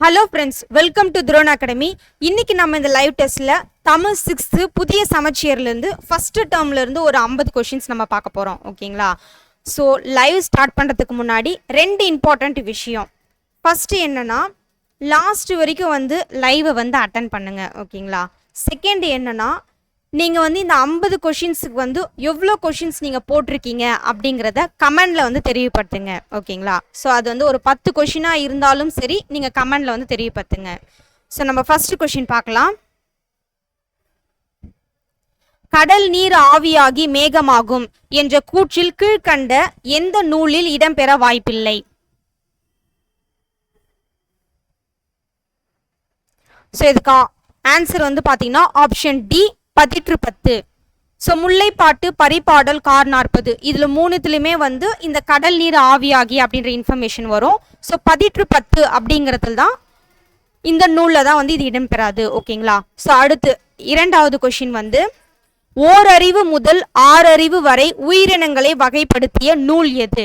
Hello friends welcome to drone academy இன்னைக்கு நம்ம இந்த லைவ் டெஸ்ட்ல தமிழ் சிக்ஸ்த்து புதிய சமச்சீர்லேருந்து ஃபஸ்ட்டு டேர்ம்லேருந்து ஒரு ஐம்பது கொஷின்ஸ் நம்ம பார்க்க போகிறோம் ஓகேங்களா? ஸோ லைவ் ஸ்டார்ட் பண்ணுறதுக்கு முன்னாடி ரெண்டு இம்பார்ட்டண்ட் விஷயம். ஃபஸ்ட்டு என்னென்னா லாஸ்ட் வரைக்கும் வந்து லைவை வந்து அட்டன் பண்ணுங்க ஓகேங்களா? செகண்ட் என்னென்னா நீங்கள் வந்து இந்த ஐம்பது கொஷின்ஸுக்கு வந்து எவ்வளோ கொஷின்ஸ் நீங்கள் போட்டிருக்கீங்க அப்படிங்கிறத கமெண்டில் வந்து தெரியப்படுத்துங்க ஓகேங்களா? ஸோ அது வந்து ஒரு பத்து கொஷினாக இருந்தாலும் சரி நீங்கள் கமெண்டில் வந்து தெரியப்படுத்துங்க. ஸோ நம்ம ஃபஸ்ட்டு கொஷின் பார்க்கலாம். கடல் நீர் ஆவியாகி மேகமாகும் என்ற கூற்றில் கீழ்கண்ட எந்த நூலில் இடம்பெற வாய்ப்பில்லை? ஸோ இதுக்கு ஆன்சர் வந்து பார்த்தீங்கன்னா ஆப்ஷன் டி பதிற்று பத்து ஸோ முல்லைப்பாட்டு பரிபாடல் கார் நாற்பது இதில் மூணுத்துலையுமே வந்து இந்த கடல் நீர் ஆவியாகி அப்படின்ற இன்ஃபர்மேஷன் வரும். ஸோ பதிற்று பத்து அப்படிங்கிறதுல தான் இந்த நூலில் தான் வந்து இது இடம்பெறாது. ஓகேங்களா? ஸோ அடுத்து இரண்டாவது கொஷின் வந்து ஓரறிவு முதல் ஆறறிவு வரை உயிரினங்களை வகைப்படுத்திய நூல் எது?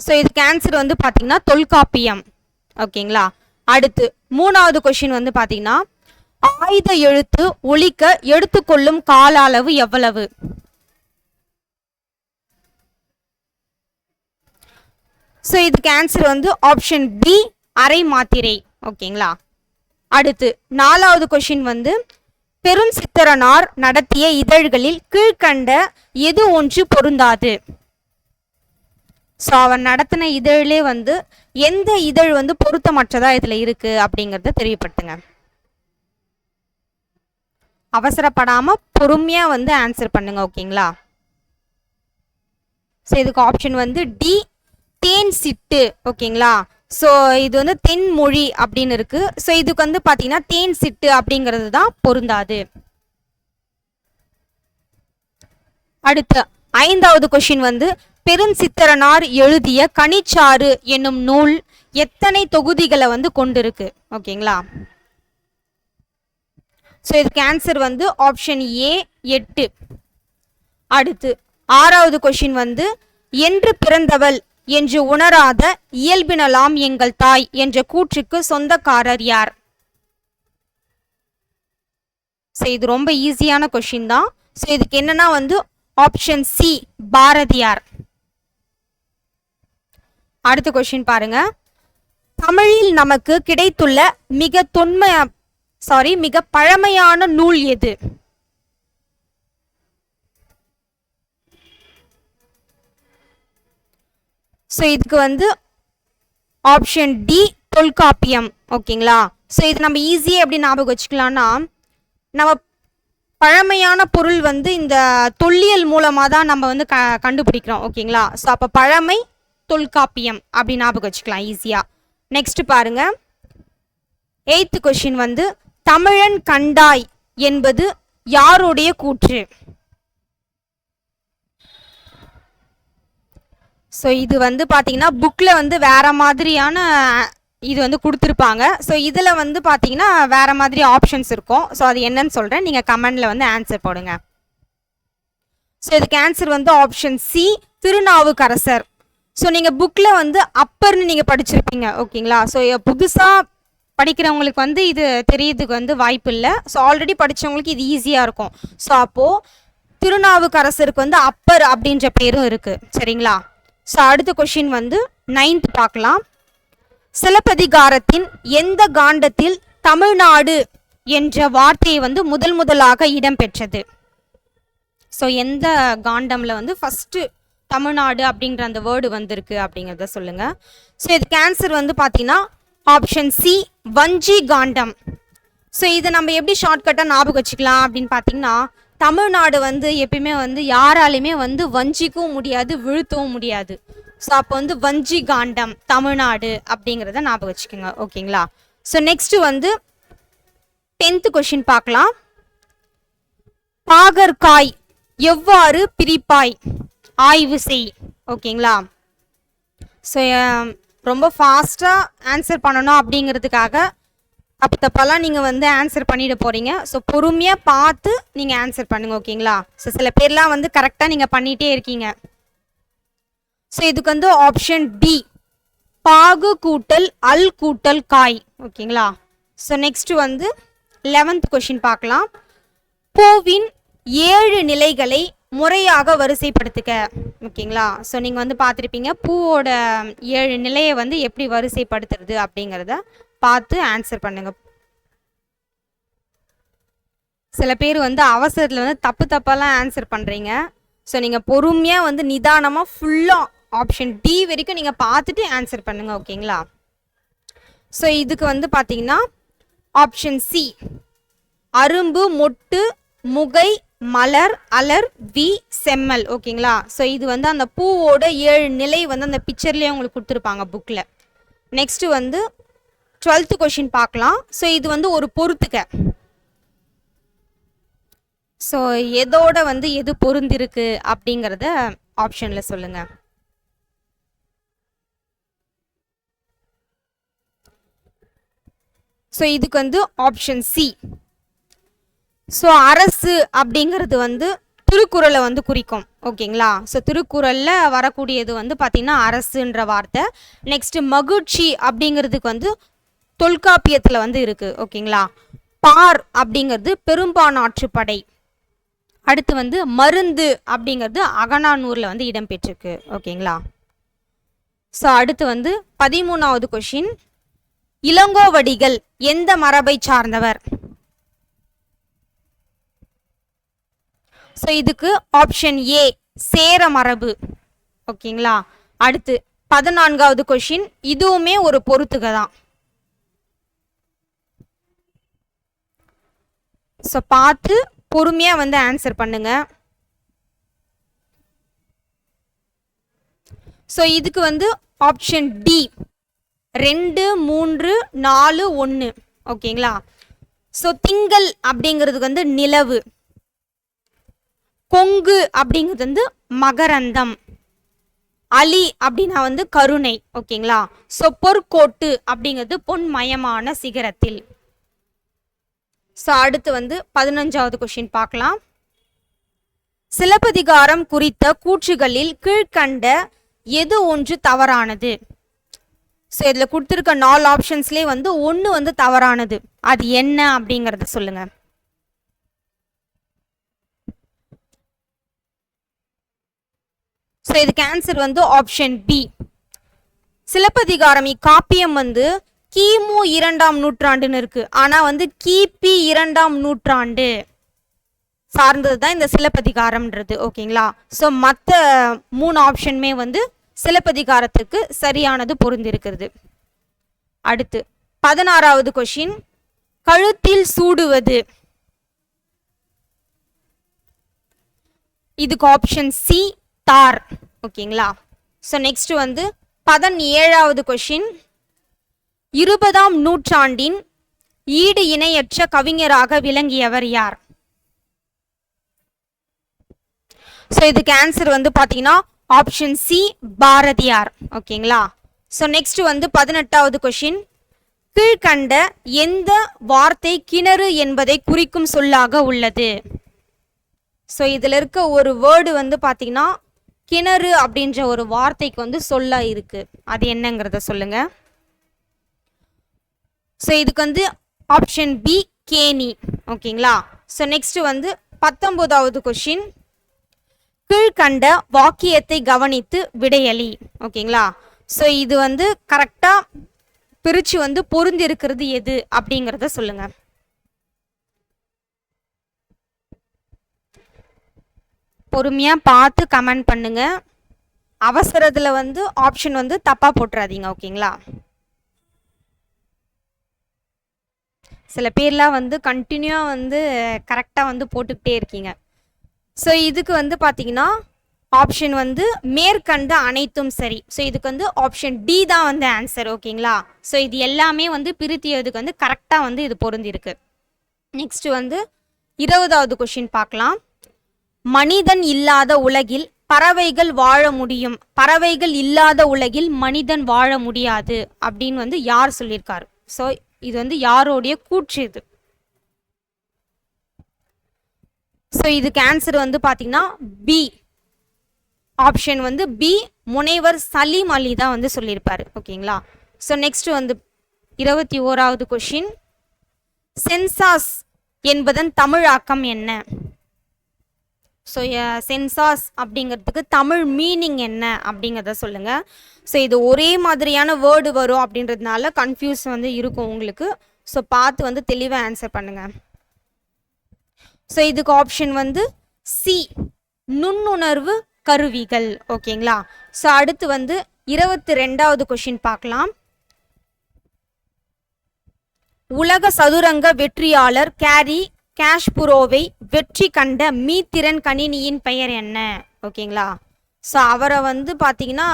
ஸோ இதுக்கு ஆன்சர் வந்து பார்த்தீங்கன்னா தொல்காப்பியம். ஓகேங்களா? அடுத்து மூணாவது கொஷின் வந்து பார்த்தீங்கன்னா ஆயுத எழுத்து ஒழிக்க எடுத்துக்கொள்ளும் கால அளவு எவ்வளவு? ஸோ இதுக்கு ஆன்சர் வந்து ஆப்ஷன் பி அரை மாத்திரை. ஓகேங்களா அடுத்து நாலாவது கொஷின் வந்து பெரும் சித்தரனார் நடத்திய இதழ்களில் கீழ்கண்ட எது ஒன்று பொருந்தாது? ஸோ அவன் நடத்தின இதழிலே வந்து எந்த இதழ் வந்து பொருத்தமற்றதா இதில் இருக்கு அப்படிங்கிறத தெரியப்படுத்துங்க. அவசரப்படாமல் பொறுமையாக வந்து ஆன்சர் பண்ணுங்க ஓகேங்களா? ஸோ இதுக்கு ஆப்ஷன் வந்து டி தேன் சிட்டு ஓகேங்களா? ஸோ இது வந்து தென்மொழி அப்படின்னு இருக்கு. ஸோ இதுக்கு வந்து பார்த்தீங்கன்னா தேன் சிட்டு அப்படிங்கிறது தான் பொருந்தாது. அடுத்து ஐந்தாவது கொஷின் வந்து பெருஞ்சித்திரனார் எழுதிய கனிச்சாறு என்னும் நூல் எத்தனை தொகுதிகளை வந்து கொண்டிருக்கு? ஓகேங்களா? ஸோ இதுக்கு ஆன்சர் வந்து ஆப்ஷன் ஏ எட்டு. அடுத்து ஆறாவது கொஷின் வந்து என்று பிறந்தவள் என்று உணராத இயல்பினலாம் எங்கள் தாய் என்ற கூற்றுக்கு சொந்தக்காரர் யார்? ஸோ இது ரொம்ப ஈஸியான கொஷின் தான். ஸோ இதுக்கு என்னன்னா வந்து ஆப்ஷன் சி பாரதியார். அடுத்த கொஷின் பாருங்க. தமிழில் நமக்கு கிடைத்துள்ள மிக தொன்மை சாரி மிக பழமையான நூல் எது? ஸோ இதுக்கு வந்து ஆப்ஷன் டி தொல்காப்பியம். ஓகேங்களா ஸோ இது நம்ம ஈஸியாக எப்படி ஞாபகம் வச்சுக்கலாம்னா நம்ம பழமையான பொருள் வந்து இந்த தொல்லியல் மூலமாக தான் நம்ம வந்து க கண்டுபிடிக்கிறோம். ஓகேங்களா ஸோ அப்போ பழமை தொல்காப்பியம் அப்படி ஞாபகம் வச்சுக்கலாம் ஈஸியாக நெக்ஸ்ட் பாருங்க. எய்த் கொஷின் வந்து தமிழன் கண்டாய் என்பது யாருடைய கூற்று? ஸோ இது வந்து பார்த்தீங்கன்னா புக்கில் வந்து வேற மாதிரியான இது வந்து கொடுத்துருப்பாங்க. ஸோ இதில் வந்து பார்த்தீங்கன்னா வேற மாதிரி ஆப்ஷன்ஸ் இருக்கும். ஸோ அது என்னன்னு சொல்கிறேன் நீங்கள் கமெண்டில் வந்து ஆன்சர் போடுங்க. ஸோ இதுக்கு ஆன்சர் வந்து ஆப்ஷன் சி திருநாவுக்கரசர். ஸோ நீங்கள் புக்கில் வந்து அப்பர்னு நீங்கள் படிச்சிருப்பீங்க ஓகேங்களா ஸோ புதுசாக படிக்கிறவங்களுக்கு வந்து இது தெரியறதுக்கு வந்து வாய்ப்பு இல்லை. ஸோ ஆல்ரெடி படித்தவங்களுக்கு இது ஈஸியாக இருக்கும். ஸோ அப்போது திருநாவுக்கரசருக்கு வந்து அப்பர் அப்படின்ற பேரும் இருக்குது சரிங்களா? ஸோ அடுத்த கொஷின் வந்து நைன்த் பார்க்கலாம். சிலப்பதிகாரத்தின் எந்த காண்டத்தில் தமிழ்நாடு என்ற வார்த்தையை வந்து முதல் முதலாக இடம்பெற்றது? ஸோ எந்த காண்டமில் வந்து ஃபஸ்ட்டு தமிழ்நாடு அப்படிங்கிற அந்த வேர்டு வந்திருக்கு அப்படிங்கிறத சொல்லுங்க. ஸோ இதுக்கு ஆன்சர் வந்து பார்த்தீங்கன்னா ஆப்ஷன் சி வஞ்சி காண்டம். ஸோ இதை நம்ம எப்படி ஷார்ட்கட்டாக ஞாபகம் வச்சுக்கலாம் அப்படின்னு பார்த்தீங்கன்னா தமிழ்நாடு வந்து எப்பயுமே வந்து யாராலையுமே வந்து வஞ்சிக்கவும் முடியாது விழுத்தவும் முடியாது. ஸோ அப்போ வந்து வஞ்சி காண்டம் தமிழ்நாடு அப்படிங்கிறத ஞாபகம் வச்சுக்கோங்க ஓகேங்களா? ஸோ நெக்ஸ்ட்டு வந்து டென்த்து கொஷின் பார்க்கலாம். பாகற்காய் எவ்வாறு பிரிப்பாய்? ஆய்வு செய். ஓகேங்களா? ஸோ ரொம்ப ஃபாஸ்ட்டாக ஆன்சர் பண்ணணும் அப்படிங்கிறதுக்காக அப்போ தப்பெல்லாம் நீங்கள் வந்து ஆன்சர் பண்ணிட போகிறீங்க ஸோ பொறுமையாக பார்த்து நீங்கள் ஆன்சர் பண்ணுங்கள் ஓகேங்களா? ஸோ சில பேர்லாம் வந்து கரெக்டாக நீங்கள் பண்ணிகிட்டே இருக்கீங்க. ஸோ இதுக்கு வந்து ஆப்ஷன் டி பாகு கூட்டல் அல் கூட்டல் காய் ஓகேங்களா? ஸோ நெக்ஸ்ட் வந்து லெவன்த் கொஷின் பார்க்கலாம். பூவின் ஏழு நிலைகளை முறையாக வரிசைப்படுத்துக. ஓகேங்களா? ஸோ நீங்கள் வந்து பார்த்துருப்பீங்க பூவோட ஏழு நிலையை வந்து எப்படி வரிசைப்படுத்துறது அப்படிங்கிறத பார்த்து ஆன்சர் பண்ணுங்க. சில பேர் வந்து அவசரத்தில் வந்து தப்பு தப்பெல்லாம் ஆன்சர் பண்ணுறீங்க ஸோ நீங்கள் பொறுமையாக வந்து நிதானமாக ஃபுல்லாக ஆப்ஷன் டி வரைக்கும் நீங்கள் பார்த்துட்டு ஆன்சர் பண்ணுங்க ஓகேங்களா? ஸோ இதுக்கு வந்து பார்த்தீங்கன்னா ஆப்ஷன் சி அரும்பு மொட்டு முகை மலர் அலர் வி செம்மல். ஓகேங்களா? ஸோ இது வந்து அந்த பூவோட ஏழு நிலை வந்து அந்த பிக்சர்லேயே உங்களுக்கு கொடுத்துருப்பாங்க புக்கில் நெக்ஸ்ட்டு வந்து டுவெல்த்து கொஷின் பார்க்கலாம். ஸோ இது வந்து ஒரு பொறுத்துக்க. ஸோ எதோட வந்து எது பொருந்திருக்கு அப்படிங்கிறத ஆப்ஷனில் சொல்லுங்க. ஸோ இதுக்கு வந்து ஆப்ஷன் சி ஸோ அரசு அப்படிங்கிறது வந்து திருக்குறளை வந்து குறிக்கும். ஓகேங்களா? ஸோ திருக்குறளில் வரக்கூடியது வந்து பார்த்திங்கன்னா அரசுன்ற வார்த்தை. நெக்ஸ்ட்டு மகிழ்ச்சி அப்படிங்கிறதுக்கு வந்து தொல்காப்பியத்தில் வந்து இருக்குது ஓகேங்களா? பார் அப்படிங்கிறது பெரும்பானாற்றுப்படை அடுத்து வந்து மருந்து அப்படிங்கிறது அகனானூரில் வந்து இடம்பெற்றிருக்கு. ஓகேங்களா? ஸோ அடுத்து வந்து பதிமூணாவது கொஷின் இளங்கோவடிகள் எந்த மரபை சார்ந்தவர்? ஸோ இதுக்கு ஆப்ஷன் ஏ சேர மரபு. ஓகேங்களா? அடுத்து பதினான்காவது கொஷின் இதுவுமே ஒரு பொறுத்துக தான். ஸோ பார்த்து பொறுமையாக வந்து ஆன்சர் பண்ணுங்க. ஸோ இதுக்கு வந்து ஆப்ஷன் டி ரெண்டு மூன்று நாலு ஒன்று ஓகேங்களா? ஸோ திங்கள் அப்படிங்கிறதுக்கு வந்து நிலவு. கொங்கு அப்படிங்கிறது வந்து மகரந்தம். அலி அப்படின்னா வந்து கருணை ஓகேங்களா? ஸோ பொற்கோட்டு அப்படிங்கிறது பொன்மயமான சிகரத்தில். ஸோ அடுத்து வந்து பதினஞ்சாவது கொஷின் பார்க்கலாம். சிலப்பதிகாரம் குறித்த கூற்றுகளில் கீழ்கண்ட எது ஒன்று தவறானது? ஸோ இதில் கொடுத்துருக்க நாலு ஆப்ஷன்ஸ்லேயே வந்து ஒன்று வந்து தவறானது. அது என்ன அப்படிங்கிறத சொல்லுங்கள் ஸோ இதுக்கு ஆன்சர் வந்து ஆப்ஷன் பி சிலப்பதிகாரம் இக்காப்பியம் வந்து கிமு இரண்டாம் நூற்றாண்டுன்னு இருக்கு. ஆனால் வந்து கிபி இரண்டாம் நூற்றாண்டு. சார்ந்தது தான் இந்த சிலப்பதிகாரம்ன்றது. ஓகேங்களா? ஸோ மற்ற மூணு ஆப்ஷனுமே வந்து சிலப்பதிகாரத்துக்கு சரியானது பொருந்திருக்கிறது. அடுத்து பதினாறாவது கொஷின் கழுத்தில் சூடுவது. இதுக்கு ஆப்ஷன் சி தார். ஓகேங்களா? ஸோ நெக்ஸ்ட் வந்து பதினேழாவது கொஷின் இருபதாம் நூற்றாண்டின் ஈடு இணையற்ற கவிஞராக விளங்கியவர் யார்? ஸோ இதுக்கு ஆன்சர் வந்து பார்த்தீங்கன்னா ஆப்ஷன் சி பாரதியார். ஓகேங்களா? ஸோ நெக்ஸ்ட் வந்து பதினெட்டாவது கொஷின் கீழ்கண்ட எந்த வார்த்தை கிணறு என்பதை குறிக்கும் சொல்லாக உள்ளது? ஸோ இதில் இருக்க ஒரு வேர்டு வந்து பார்த்தீங்கன்னா கிணறு அப்படின்ற ஒரு வார்த்தைக்கு வந்து சொல்ல இருக்கு. அது என்னங்கிறத சொல்லுங்க. ஸோ இதுக்கு வந்து ஆப்ஷன் பி கேணி. ஓகேங்களா? ஸோ நெக்ஸ்ட் வந்து பத்தொன்பதாவது கொஷின் கீழ்கண்ட வாக்கியத்தை கவனித்து விடையளி ஓகேங்களா? ஸோ இது வந்து கரெக்டாக பிரித்து வந்து பொருந்திருக்கிறது எது அப்படிங்கிறத சொல்லுங்கள் பொறுமையாக பார்த்து கமெண்ட் பண்ணுங்க. அவசரத்தில் வந்து ஆப்ஷன் வந்து தப்பாக போட்டுறாதீங்க ஓகேங்களா? சில பேர்லாம் வந்து கண்டினியூவாக வந்து கரெக்டாக வந்து போட்டுக்கிட்டே இருக்கீங்க. ஸோ இதுக்கு வந்து பார்த்தீங்கன்னா ஆப்ஷன் வந்து மேற்கண்ட அனைத்தும் சரி. ஸோ இதுக்கு வந்து ஆப்ஷன் டி தான் வந்து ஆன்சர் ஓகேங்களா? ஸோ இது எல்லாமே வந்து பிரித்தியதுக்கு வந்து கரெக்டாக வந்து இது பொருந்திருக்கு. நெக்ஸ்ட் வந்து இருபதாவது கொஷின் பார்க்கலாம். மனிதன் இல்லாத உலகில் பறவைகள் வாழ முடியும். பறவைகள் இல்லாத உலகில் மனிதன் வாழ முடியாது. அப்படின்னு வந்து யார் சொல்லியிருக்காரு? ஸோ இது வந்து யாரோடைய கூற்று இது? ஸோ இதுக்கு ஆன்சர் வந்து பார்த்தீங்கன்னா பி ஆப்ஷன் வந்து பி முனைவர் சலீம் அலி தான் வந்து சொல்லியிருப்பார். ஓகேங்களா ஸோ நெக்ஸ்ட் வந்து இருபத்தி ஓராவது கொஷின் சென்சாஸ் என்பதன் தமிழாக்கம் என்ன? ஸோ சென்சாஸ் அப்படிங்கிறதுக்கு தமிழ் மீனிங் என்ன அப்படிங்கிறத சொல்லுங்கள் ஸோ இது ஒரே மாதிரியான வேர்டு வரும் அப்படின்றதுனால கன்ஃபியூஸ் வந்து இருக்கும் உங்களுக்கு. ஸோ பார்த்து வந்து தெளிவாக ஆன்சர் பண்ணுங்கள் ஸோ இதுக்கு ஆப்ஷன் வந்து சி நுண்ணுணர்வு கருவிகள். ஓகேங்களா? ஸோ அடுத்து வந்து இருபத்தி ரெண்டாவது கொஷின் பார்க்கலாம். உலக சதுரங்க வெற்றியாளர் கேரி கேஷ்புரோவை வெற்றி கண்ட மீத்திறன் கணினியின் பெயர் என்ன? ஓகேங்களா? ஸோ அவரை வந்து பார்த்தீங்கன்னா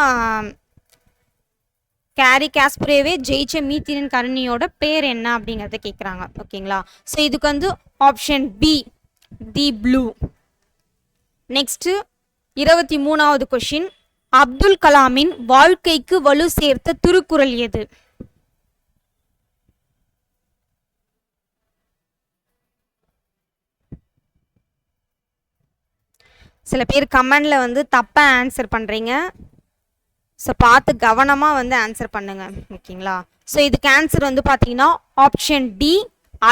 கேரி காஸ்பரேவே ஜெயிச்ச மீத்திரன் கணினியோட பேர் என்ன அப்படிங்கிறத கேட்குறாங்க ஓகேங்களா? ஸோ இதுக்கு வந்து option B the blue next இருபத்தி மூணாவது கொஷின் அப்துல் கலாமின் வாழ்க்கைக்கு வலு சேர்த்த திருக்குறள் எது? சில பேர் கமெண்டில் வந்து தப்பாக ஆன்சர் பண்ணுறீங்க ஸோ பார்த்து கவனமாக வந்து ஆன்சர் பண்ணுங்க. ஓகேங்களா? ஸோ இதுக்கு ஆன்சர் வந்து பார்த்தீங்கன்னா ஆப்ஷன் டி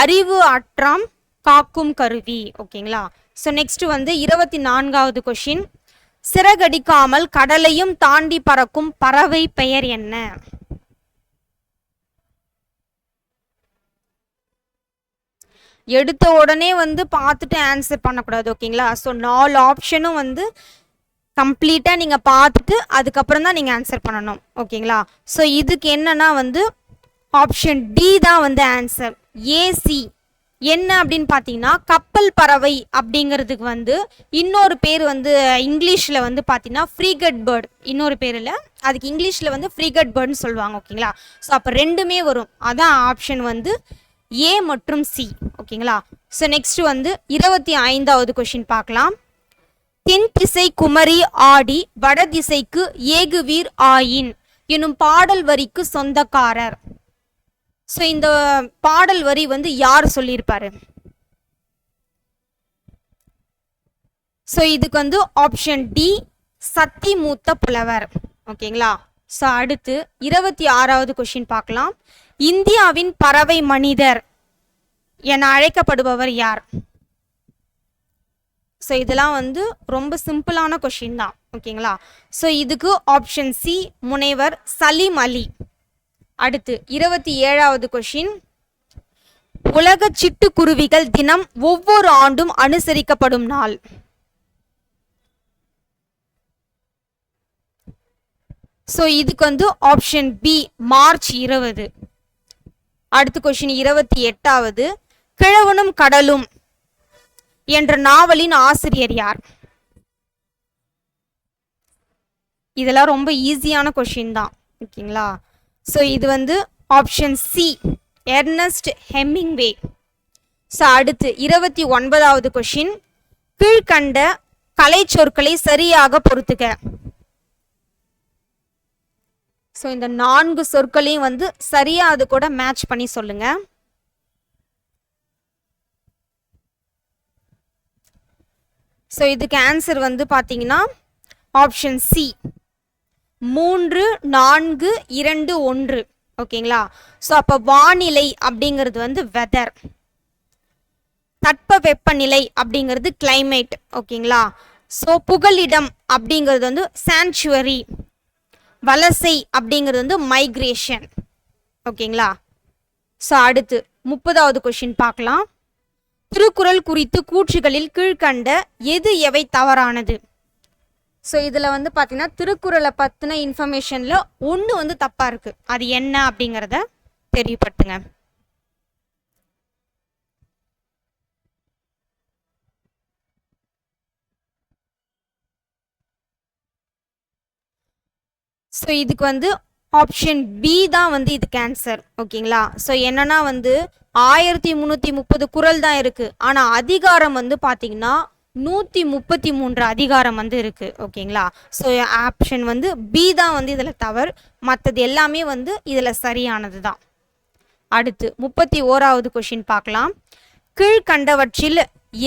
அறிவு அற்றம் காக்கும் கருவி. ஓகேங்களா? ஸோ நெக்ஸ்ட் வந்து இருபத்தி நான்காவது கொஷின் சிறகடிக்காமல் கடலையும் தாண்டி பறக்கும் பறவை பெயர் என்ன? எடுத்த உடனே வந்து பார்த்துட்டு ஆன்சர் பண்ணக்கூடாது ஓகேங்களா ஸோ நாலு ஆப்ஷனும் வந்து கம்ப்ளீட்டாக நீங்கள் பார்த்துட்டு அதுக்கப்புறம் தான் நீங்கள் ஆன்சர் பண்ணணும் ஓகேங்களா ஸோ இதுக்கு என்னன்னா வந்து ஆப்ஷன் டி தான் வந்து ஆன்சர் ஏசி என்ன அப்படின்னு பார்த்தீங்கன்னா கப்பல் பறவை அப்படிங்கிறதுக்கு வந்து இன்னொரு பேர் வந்து இங்கிலீஷில் வந்து பார்த்தீங்கன்னா ஃப்ரீகட் பேர்ட் இன்னொரு பேரில் அதுக்கு இங்கிலீஷில் வந்து ஃப்ரீகட் பேர்டுன்னு சொல்லுவாங்க ஓகேங்களா ஸோ அப்போ ரெண்டுமே வரும். அதான் ஆப்ஷன் வந்து ஏ மற்றும் சி ஓகேங்களா? ஸோ நெக்ஸ்ட் வந்து இருபத்தி ஐந்தாவது கொஷின் பார்க்கலாம். தென் திசை குமரி ஆடி வடதிசைக்கு ஏகுவீர் ஆயின் எனும் பாடல் வரிக்கு சொந்தக்காரர். ஸோ இந்த பாடல் வரி வந்து யார் சொல்லியிருப்பாரு? ஸோ இதுக்கு வந்து ஆப்ஷன் டி சத்தி மூத்த புலவர். ஓகேங்களா? ஸோ அடுத்து இருபத்தி ஆறாவது கொஷின் பார்க்கலாம். இந்தியாவின் பறவை மனிதர் என அழைக்கப்படுபவர் யார்? ஸோ இதெல்லாம் வந்து ரொம்ப சிம்பிளான கொஷின் தான். ஓகேங்களா ஸோ இதுக்கு ஆப்ஷன் சி முனைவர் சலீம் அலி. அடுத்து இருபத்தி ஏழாவது கொஷின் உலக சிட்டுக்குருவிகள் தினம் ஒவ்வொரு ஆண்டும் அனுசரிக்கப்படும் நாள். ஸோ இதுக்கு வந்து ஆப்ஷன் பி மார்ச் இருபது. அடுத்த கொஷின் இருபத்தி எட்டாவது. கிழவனும் கடலும் என்ற நாவலின் ஆசிரியர் யார்? இதெல்லாம் ரொம்ப ஈஸியான கொஷின் தான். ஓகேங்களா? ஸோ இது வந்து option C Ernest Hemingway so அடுத்து இருபத்தி ஒன்பதாவது கொஷின் கீழ்கண்ட கலை சொற்களை சரியாக பொறுத்துக. ஸோ இந்த நான்கு சொற்களையும் வந்து சரியாக அது கூட மேட்ச் பண்ணி சொல்லுங்க. ஸோ இதுக்கு ஆன்சர் வந்து பார்த்தீங்கன்னா ஆப்ஷன் சி மூன்று நான்கு இரண்டு ஒன்று. ஓகேங்களா? ஸோ அப்போ வானிலை அப்படிங்கிறது வந்து வெதர் தட்ப வெப்பநிலை அப்படிங்கிறது கிளைமேட் ஓகேங்களா? ஸோ புகலிடம் அப்படிங்கிறது வந்து சாங்சுவரி வலசை அப்படிங்கிறது வந்து மைக்ரேஷன் ஓகேங்களா? ஸோ அடுத்து முப்பதாவது கொஷின் பார்க்கலாம். திருக்குறள் குறித்து கூற்றுகளில் கீழ்கண்ட எது எவை தவறானது? ஸோ இதில் வந்து பார்த்தீங்கன்னா திருக்குறளை பற்றின இன்ஃபர்மேஷனில் ஒன்று வந்து தப்பாக இருக்குது அது என்ன அப்படிங்கிறத தெரியப்படுத்துங்க. ஸோ இதுக்கு வந்து ஆப்ஷன் பி தான் வந்து இதுக்கு ஆன்சர் ஓகேங்களா? ஸோ என்னன்னா வந்து ஆயிரத்தி முந்நூற்றி முப்பது குறள் தான் இருக்கு. ஆனால் அதிகாரம் வந்து பார்த்தீங்கன்னா நூற்றி முப்பத்தி மூன்று அதிகாரம் வந்து இருக்கு ஓகேங்களா? ஸோ ஆப்ஷன் வந்து பி தான் வந்து இதில் தவறு. மற்றது எல்லாமே வந்து இதில் சரியானது தான். அடுத்து முப்பத்தி ஓராவது கொஷின் பார்க்கலாம். கீழ்கண்டவற்றில்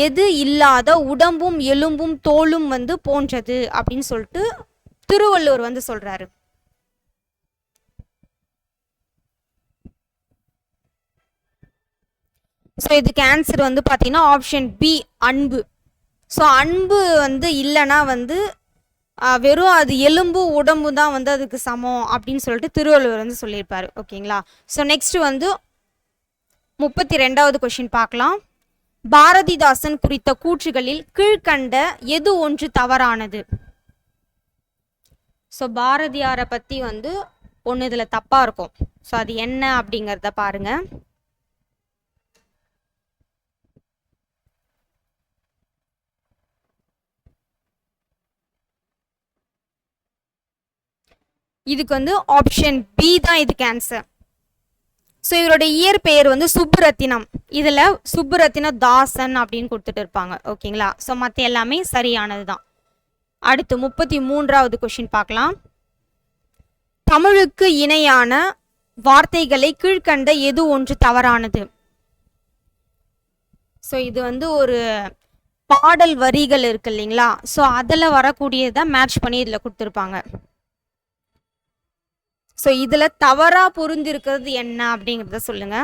எது இல்லாத உடம்பும் எலும்பும் தோலும் வந்து போன்றது அப்படின்னு சொல்லிட்டு திருவள்ளுவர் வந்து சொல்றாரு. ஸோ இதுக்கு ஆன்சர் வந்து பார்த்தீங்கன்னா ஆப்ஷன் பி அன்பு. ஸோ அன்பு வந்து இல்லைன்னா வந்து வெறும் அது எலும்பு உடம்பு தான் வந்து அதுக்கு சமம் அப்படின்னு சொல்லிட்டு திருவள்ளுவர் வந்து சொல்லியிருப்பாரு. ஓகேங்களா? ஸோ நெக்ஸ்ட் வந்து முப்பத்தி ரெண்டாவது கொஷின் பார்க்கலாம். பாரதிதாசன் குறித்த கூற்றுகளில் கீழ்கண்ட எது ஒன்று தவறானது? ஸோ பாரதியாரை பற்றி வந்து ஒன்று இதில் தப்பாக இருக்கும். ஸோ அது என்ன அப்படிங்கிறத பாருங்க. இதுக்கு வந்து ஆப்ஷன் பி தான் இதுக்கு ஆன்சர் ஸோ இவரோட இயற்பெயர் வந்து சுப்புரத்தினம். இதில் சுப்புரத்தின தாசன் அப்படின்னு கொடுத்துட்டு இருப்பாங்க. ஓகேங்களா ஸோ மற்ற எல்லாமே சரியானது தான் அடுத்து முப்பத்தி மூன்றாவது கொஷின் பார்க்கலாம். தமிழுக்கு இணையான வார்த்தைகளை கீழ்கண்ட எது ஒன்று தவறானது? ஸோ இது வந்து ஒரு பாடல் வரிகள் இருக்கு இல்லைங்களா? ஸோ அதில் வரக்கூடியதான் மேட்ச் பண்ணி இதில் கொடுத்துருப்பாங்க. ஸோ இதில் தவறாக புரிஞ்சிருக்கிறது என்ன அப்படிங்கிறத சொல்லுங்க.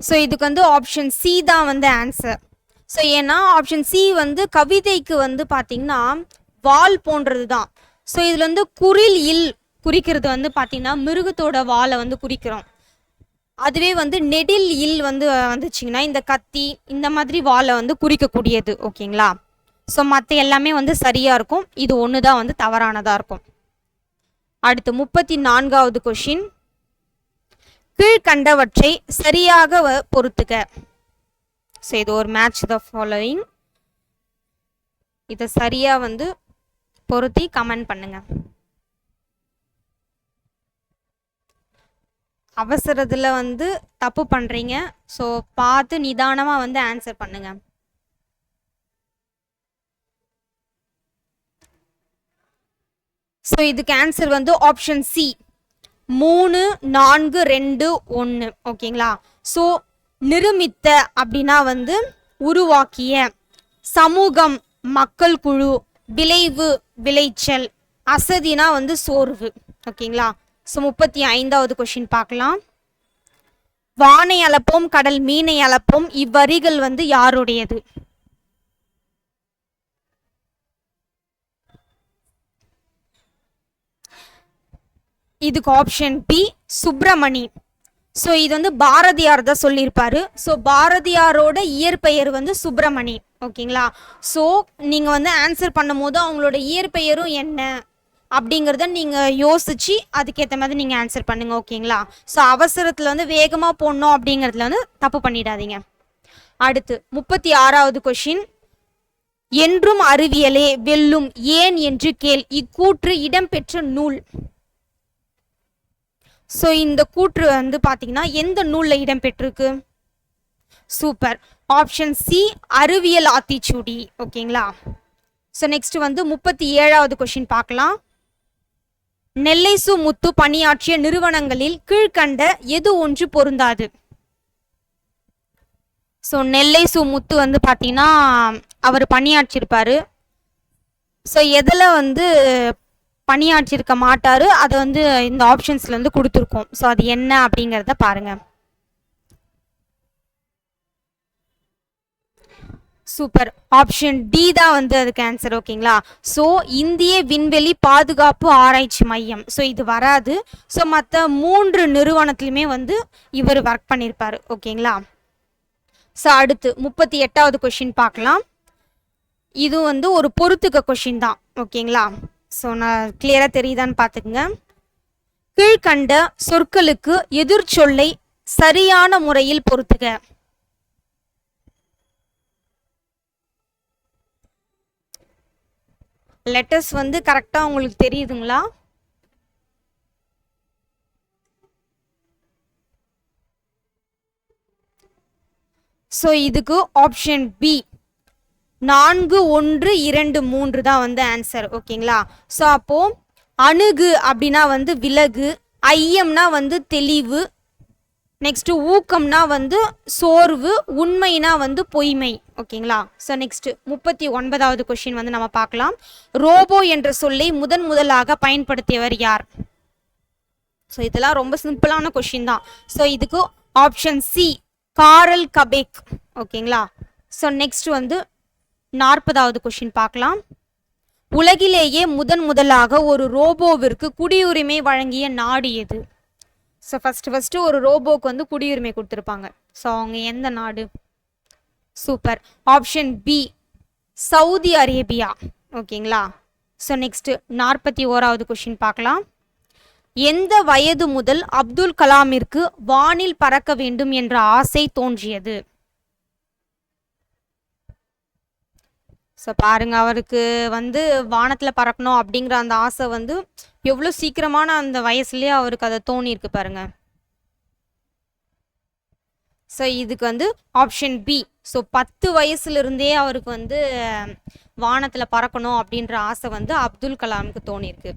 ஸோ இதுக்கு வந்து ஆப்ஷன் சி தான் வந்து ஆன்சர் ஸோ ஏன்னா ஆப்ஷன் சி வந்து கவிதைக்கு வந்து பார்த்தீங்கன்னா வால் போன்றது தான் ஸோ இதில் வந்து குரில் இல் குறிக்கிறது வந்து பார்த்தீங்கன்னா மிருகத்தோட வாலை வந்து குறிக்கிறோம். அதுவே வந்து நெடில் இல் வந்து வந்துச்சிங்கன்னா இந்த கத்தி இந்த மாதிரி வாலை வந்து குறிக்கக்கூடியது ஓகேங்களா? ஸோ மற்ற எல்லாமே வந்து சரியாக இருக்கும். இது ஒன்று தான் வந்து தவறானதாக இருக்கும். அடுத்து முப்பத்தி நான்காவது கொஷின் கீழ்கண்டவற்றை சரியாக வ- ஸோ இது ஒரு மேட்ச் த ஃபாலோயிங் இதை சரியாக வந்து பொருத்தி கமெண்ட் பண்ணுங்கள் அவசரத்தில் வந்து தப்பு பண்ணுறீங்க ஸோ பார்த்து நிதானமாக வந்து ஆன்சர் பண்ணுங்கள் ஸோ இதுக்கு ஆன்சர் வந்து ஆப்ஷன் சி மூணு நான்கு ரெண்டு ஒன்று ஓகேங்களா ஸோ நிருமித்த அப்படின்னா வந்து உருவாக்கிய சமூகம் மக்கள் குழு விளைவு விளைச்சல் அசதினா வந்து சோர்வு. ஓகேங்களா? ஸோ முப்பத்தி ஐந்தாவது கொஷின் பார்க்கலாம். வானை அளப்போம் கடல் மீனை அளப்போம் இவ்வரிகள் வந்து யாருடையது? இதுக்கு ஆப்ஷன் பி சுப்பிரமணி. ஸோ இது வந்து பாரதியார் தான் சொல்லியிருப்பாரு. ஸோ பாரதியாரோட இயற்பெயர் வந்து சுப்பிரமணி. ஓகேங்களா? ஸோ நீங்கள் வந்து ஆன்சர் பண்ணும்போது அவங்களோட இயற்பெயரும் என்ன அப்படிங்கிறத நீங்கள் யோசிச்சு அதுக்கேற்ற மாதிரி நீங்கள் ஆன்சர் பண்ணுங்க ஓகேங்களா? ஸோ அவசரத்தில் வந்து வேகமாக போடணும் அப்படிங்கிறதுல வந்து தப்பு பண்ணிடாதீங்க. அடுத்து முப்பத்தி ஆறாவது கொஷின் என்றும் அறிவியலே வெல்லும் ஏன் என்று கேள். இக்கூற்று இடம்பெற்ற நூல். ஸோ இந்த கூற்று வந்து பார்த்தீங்கன்னா எந்த நூலில் இடம்பெற்றிருக்கு? சூப்பர் ஆப்ஷன் சி அறிவியல் ஆத்திச்சூடி. ஓகேங்களா ஸோ நெக்ஸ்ட் வந்து முப்பத்தி ஏழாவது கொஷின் பார்க்கலாம். நெல்லை சு முத்து பணியாற்றிய நிறுவனங்களில் கீழ்கண்ட எது ஒன்று பொருந்தாது? ஸோ நெல்லை சு முத்து வந்து பார்த்தீங்கன்னா அவர் பணியாற்றியிருப்பாரு ஸோ எதில் வந்து பணியாற்றியிருக்க மாட்டார். அதை வந்து இந்த ஆப்ஷன்ஸ்லேருந்து வந்து கொடுத்துருக்கோம். ஸோ அது என்ன அப்படிங்கிறத பாருங்க. சூப்பர் ஆப்ஷன் டி தான் வந்து அதுக்கு ஆன்சர் ஓகேங்களா ஸோ இந்திய விண்வெளி பாதுகாப்பு ஆராய்ச்சி மையம். ஸோ இது வராது. ஸோ மற்ற மூன்று நிறுவனத்துலையுமே வந்து இவர் ஒர்க் பண்ணியிருப்பாரு ஓகேங்களா ஸோ அடுத்து முப்பத்தி எட்டாவது கொஷின் பார்க்கலாம். இது வந்து ஒரு பொறுத்துக்க கொஷின் தான் ஓகேங்களா ஸோ நான் கிளியராக தெரியுதான்னு பார்த்துக்குங்க. கீழ்கண்ட சொற்களுக்கு எதிர்ச்சொல்லை சரியான முறையில் பொறுத்துக. லெட்டர்ஸ் வந்து கரெக்டாக உங்களுக்கு தெரியுதுங்களா? ஸோ இதுக்கு ஆப்ஷன் பி நான்கு ஒன்று இரண்டு மூன்று தான் வந்து ஆன்சர் ஓகேங்களா? ஸோ அப்போ அணுகு அப்படின்னா வந்து விலகு ஐயம்னா வந்து தெளிவு நெக்ஸ்ட்டு ஊக்கம்னா வந்து சோர்வு உண்மைனா வந்து பொய்மை ஓகேங்களா? ஸோ நெக்ஸ்ட் முப்பத்தி ஒன்பதாவது கொஷின் வந்து நம்ம பார்க்கலாம். ரோபோ என்ற சொல்லை முதன் முதலாக பயன்படுத்தியவர் யார்? ஸோ இதெல்லாம் ரொம்ப சிம்பிளான கொஷின் தான். ஸோ இதுக்கு ஆப்ஷன் சி காரல் கபேக் ஓகேங்களா? ஸோ நெக்ஸ்ட் வந்து நாற்பதாவது கொஷின் பார்க்கலாம். உலகிலேயே முதன் முதலாக ஒரு ரோபோவிற்கு குடியுரிமை வழங்கிய நாடு எது? ஸோ ஃபஸ்ட்டு ஃபஸ்ட்டு ஒரு ரோபோக்கு வந்து குடியுரிமை கொடுத்துருப்பாங்க. ஸோ அவங்க எந்த நாடு? Super option B Saudi Arabia. ஓகேங்களா ஸோ நெக்ஸ்ட்டு நாற்பத்தி ஓராவது கொஷின் பார்க்கலாம். எந்த வயது முதல் அப்துல் கலாமிற்கு வானில் பறக்க வேண்டும் என்ற ஆசை தோன்றியது? ஸோ பாருங்கள் அவருக்கு வந்து வானத்தில் பறக்கணும் அப்படிங்கிற அந்த ஆசை வந்து எவ்வளோ சீக்கிரமான அந்த வயசுலேயே அவருக்கு அதை தோணியிருக்கு பாருங்கள் ஸோ இதுக்கு வந்து ஆப்ஷன் பி ஸோ பத்து வயசுல இருந்தே அவருக்கு வந்து வானத்தில் பறக்கணும் அப்படின்ற ஆசை வந்து அப்துல் கலாமுக்கு தோணியிருக்கு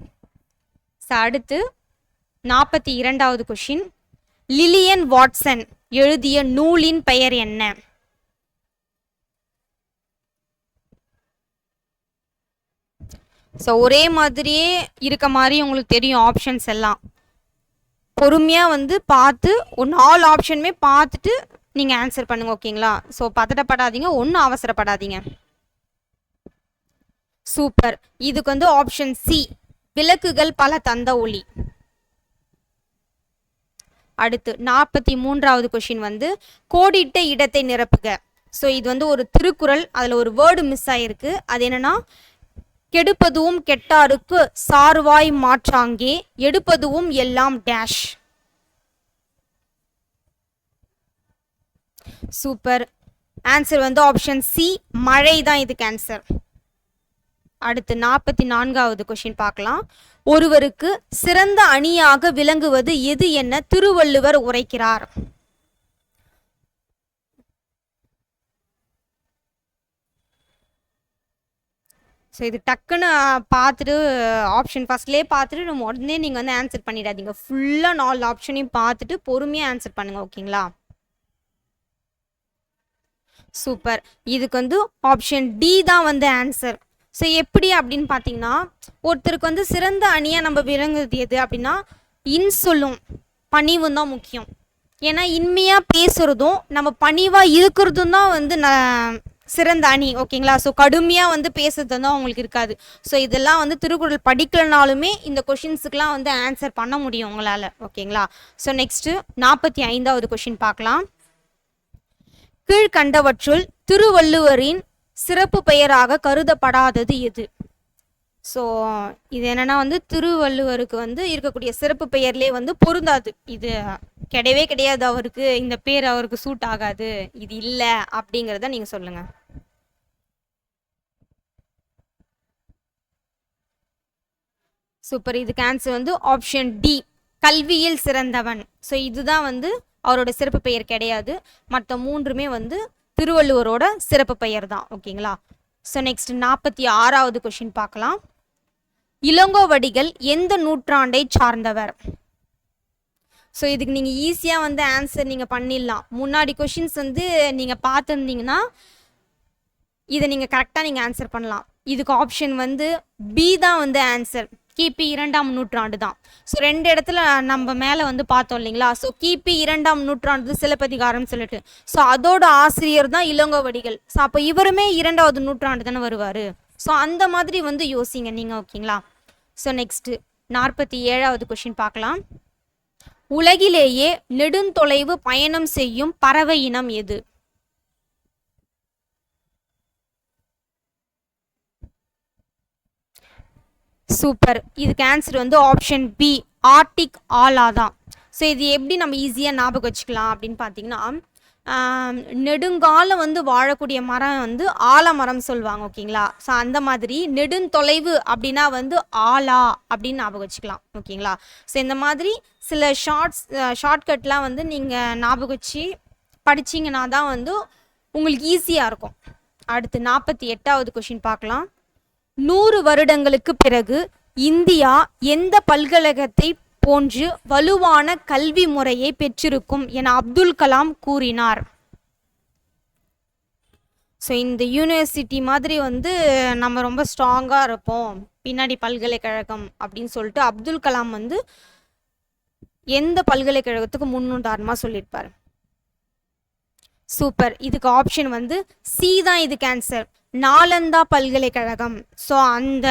ஸோ அடுத்து நாற்பத்தி இரண்டாவது கொஷின் லிலியன் வாட்சன் எழுதிய நூலின் பெயர் என்ன? ஸோ ஒரே மாதிரியே இருக்க மாதிரி உங்களுக்கு தெரியும் ஆப்ஷன்ஸ் எல்லாம். பொறுமையாக வந்து பார்த்து ஒரு நாலு ஆப்ஷனுமே பார்த்துட்டு நீங்கள் ஆன்சர் பண்ணுங்க ஓகேங்களா ஸோ பதட்டப்படாதீங்க ஒன்றும் அவசரப்படாதீங்க. சூப்பர் இதுக்கு வந்து ஆப்ஷன் சி விளக்குகள் பல தந்த ஒளி. அடுத்து நாற்பத்தி மூன்றாவது கொஷின் வந்து கோடிட்ட இடத்தை நிரப்புக. ஸோ இது வந்து ஒரு திருக்குறள் அதில் ஒரு வேர்டு மிஸ் ஆகிருக்கு அது என்னன்னா கெடுப்பதுவும் கெட்டாருக்கு சார்வாய் மாற்றாங்கே எடுப்பதுவும் எல்லாம் டேஷ் சூப்பர் ஆன்சர் வந்து ஆப்ஷன் சி மழை தான் இதுக்கு ஆன்சர் அடுத்து நாற்பத்தி நான்காவது கொஷின் பார்க்கலாம். ஒருவருக்கு சிறந்த அணியாக விளங்குவது எது என திருவள்ளுவர் உரைக்கிறார். ஸோ இது டக்குன்னு பார்த்துட்டு ஆப்ஷன் ஃபர்ஸ்ட்லேயே பார்த்துட்டு நம்ம உடனே நீங்கள் வந்து ஆன்சர் பண்ணிடாதீங்க. ஃபுல்லாக நாலு ஆப்ஷனையும் பார்த்துட்டு பொறுமையாக ஆன்சர் பண்ணுங்கள் ஓகேங்களா? சூப்பர் இதுக்கு வந்து ஆப்ஷன் டி தான் வந்து ஆன்சர் ஸோ எப்படி அப்படின்னு பார்த்தீங்கன்னா ஒருத்தருக்கு வந்து சிறந்த அணியாக நம்ம விளங்குறது எது அப்படின்னா இன்சொல்லும் பணிவும் தான் முக்கியம். ஏன்னா இன்மையாக பேசுகிறதும் நம்ம பணிவாக இருக்கிறதும் தான் வந்து ந- சிறந்த அணி ஓகேங்களா? ஸோ கடுமையாக வந்து பேசுறது வந்து அவங்களுக்கு இருக்காது. ஸோ இதெல்லாம் வந்து திருக்குறள் படிக்கலனாலுமே இந்த கொஷின்ஸுக்கெலாம் வந்து ஆன்சர் பண்ண முடியும் உங்களால் ஓகேங்களா? ஸோ நெக்ஸ்ட்டு நாற்பத்தி ஐந்தாவது கொஷின் பார்க்கலாம். கீழ்கண்டவற்றுள் திருவள்ளுவரின் சிறப்பு பெயராக கருதப்படாதது எது? ஸோ இது என்னன்னா வந்து திருவள்ளுவருக்கு வந்து இருக்கக்கூடிய சிறப்பு பெயர்லேயே வந்து பொருந்தாது. இது கிடையவே கிடையாது அவருக்கு. இந்த பேர் அவருக்கு சூட் ஆகாது. இது இல்லை அப்படிங்கிறத நீங்கள் சொல்லுங்க. சூப்பர் இதுக்கு ஆன்சர் வந்து ஆப்ஷன் டி கல்வியில் சிறந்தவன். ஸோ இதுதான் வந்து அவரோட சிறப்பு பெயர் கிடையாது. மற்ற மூன்றுமே வந்து திருவள்ளுவரோட சிறப்பு பெயர் தான் ஓகேங்களா ஸோ நெக்ஸ்ட் நாற்பத்தி ஆறாவது கொஷின் பார்க்கலாம். இளங்கோவடிகள் எந்த நூற்றாண்டை சார்ந்தவர்? ஸோ இதுக்கு நீங்கள் ஈஸியாக வந்து ஆன்சர் நீங்கள் பண்ணிடலாம். முன்னாடி கொஷின்ஸ் வந்து நீங்கள் பார்த்துருந்தீங்கன்னா இதை நீங்கள் கரெக்டாக நீங்கள் ஆன்சர் பண்ணலாம். இதுக்கு ஆப்ஷன் வந்து பி தான் வந்து ஆன்சர் கிபி இரண்டாம் நூற்றாண்டு தான். ஸோ ரெண்டு இடத்துல நம்ம மேலே வந்து பார்த்தோம் இல்லைங்களா? ஸோ கிபி இரண்டாம் நூற்றாண்டு சிலப்பதிகாரம் சொல்லிட்டு. ஸோ அதோட ஆசிரியர் தான் இளங்கோவடிகள். ஸோ அப்போ இவருமே இரண்டாவது நூற்றாண்டு தானே வருவார்? ஸோ அந்த மாதிரி வந்து யோசிங்க. நீங்கள் ஓகேங்களா? ஸோ நெக்ஸ்ட்டு நாற்பத்தி ஏழாவது கொஷின் பார்க்கலாம். உலகிலேயே நெடுந்தொலைவு பயணம் செய்யும் பறவை இனம் எது? சூப்பர் இதுக்கு ஆன்சர் வந்து ஆப்ஷன் பி ஆர்டிக் ஆலா தான். ஸோ இது எப்படி நம்ம ஈஸியாக ஞாபகம் வச்சுக்கலாம் அப்படின்னு பார்த்தீங்கன்னா நெடுங்காலம் வந்து வாழக்கூடிய மரம் வந்து ஆலமரம் சொல்லுவாங்க ஓகேங்களா? ஸோ அந்த மாதிரி நெடுந்தொலைவு அப்படின்னா வந்து ஆலா அப்படின்னு ஞாபகம் வச்சுக்கலாம் ஓகேங்களா? ஸோ இந்த மாதிரி சில ஷார்ட்ஸ் ஷார்ட்கட்லாம் வந்து நீங்கள் ஞாபகம் வச்சு படிச்சிங்கன்னா தான் வந்து உங்களுக்கு ஈஸியாக இருக்கும். அடுத்து நாற்பத்தி எட்டாவது கொஷின் பார்க்கலாம். நூறு வருடங்களுக்கு பிறகு இந்தியா எந்த பல்கழகத்தை போன்று வலுவான கல்வி முறையை பெற்றிருக்கும் என அப்துல் கலாம் கூறினார். ஸோ இந்த யூனிவர்சிட்டி மாதிரி வந்து நம்ம ரொம்ப ஸ்ட்ராங்காக இருப்போம். பின்னாடி பல்கலைக்கழகம் அப்படின்னு சொல்லிட்டு அப்துல் கலாம் வந்து எந்த பல்கலைக்கழகத்துக்கு முன்னுதாரணமாக சொல்லியிருப்பார்? சூப்பர். இதுக்கு ஆப்ஷன் வந்து சி தான் இதுக்கு ஆன்சர் நாலந்தா பல்கலைக்கழகம். ஸோ அந்த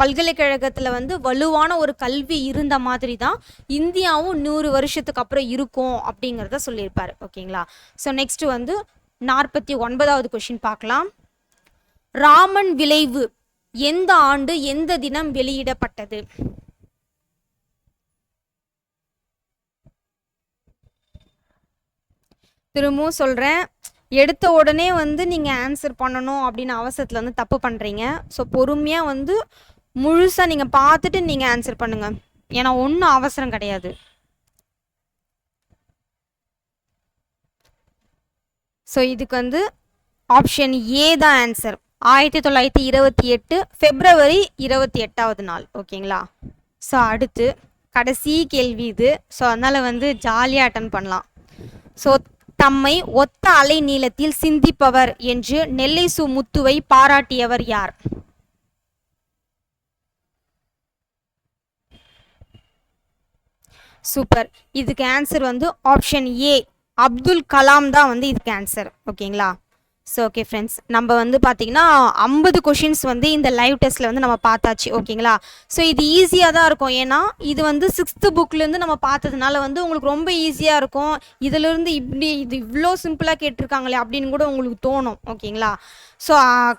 பல்கலைக்கழகத்தில் வந்து வலுவான ஒரு கல்வி இருந்த மாதிரி தான் இந்தியாவும் நூறு வருஷத்துக்கு அப்புறம் இருக்கும் அப்படிங்கிறத சொல்லியிருப்பார். ஓகேங்களா? ஸோ நெக்ஸ்ட் வந்து நாற்பத்தி ஒன்பதாவது கொஷின் பார்க்கலாம். ராமன் விளைவு எந்த ஆண்டு எந்த தினம் வெளியிடப்பட்டது? திரும்பவும் சொல்கிறேன் எடுத்த உடனே வந்து நீங்கள் ஆன்சர் பண்ணணும் அப்படின்னு அவசரத்தில் வந்து தப்பு பண்ணுறீங்க ஸோ பொறுமையாக வந்து முழுசாக நீங்கள் பார்த்துட்டு நீங்கள் ஆன்சர் பண்ணுங்கள் ஏன்னா ஒன்றும் அவசரம் கிடையாது. ஸோ இதுக்கு வந்து ஆப்ஷன் ஏ தான் ஆன்சர் ஆயிரத்தி தொள்ளாயிரத்தி இருபத்தி எட்டு ஃபெப்ரவரி இருபத்தி எட்டாவது நாள். ஓகேங்களா? ஸோ அடுத்து கடைசி கேள்வி இது. ஸோ அதனால் வந்து ஜாலியாக அட்டன் பண்ணலாம். ஸோ தம்மை ஒத்த அலை நீளத்தில் சிந்திப்பவர் என்று நெல்லை சு முத்துவை பாராட்டியவர் யார்? சூப்பர் இதுக்கு ஆன்சர் வந்து ஆப்ஷன் ஏ அப்துல் கலாம் தான் வந்து இதுக்கு ஆன்சர் ஓகேங்களா ஸோ ஓகே ஃப்ரெண்ட்ஸ் நம்ம வந்து பார்த்தீங்கன்னா ஐம்பது கொஷின்ஸ் வந்து இந்த லைவ் டெஸ்ட்டில் வந்து நம்ம பார்த்தாச்சு ஓகேங்களா? ஸோ இது ஈஸியாக தான் இருக்கும். ஏன்னா இது வந்து சிக்ஸ்த்து புக்லேருந்து நம்ம பார்த்ததுனால வந்து உங்களுக்கு ரொம்ப ஈஸியாக இருக்கும். இதிலிருந்து இப்படி இது இவ்வளோ சிம்பிளாக கேட்டிருக்காங்களே அப்படின்னு கூட உங்களுக்கு தோணும் ஓகேங்களா? ஸோ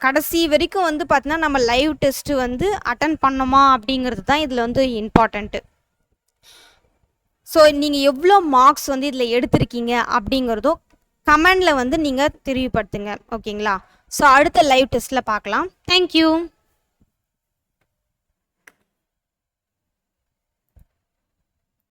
கடைசி வரைக்கும் வந்து பார்த்தீங்கன்னா நம்ம லைவ் டெஸ்ட்டு வந்து அட்டன் பண்ணோமா அப்படிங்கிறது தான் இதில் வந்து இம்பார்ட்டண்ட்டு ஸோ நீங்கள் எவ்வளோ மார்க்ஸ் வந்து இதில் எடுத்திருக்கீங்க அப்படிங்கிறதோ கமெண்டில் வந்து நீங்கள் தெரிவுபடுத்துங்க ஓகேங்களா? ஸோ அடுத்த லைவ் டெஸ்ட்டில் பார்க்கலாம். தேங்க்யூ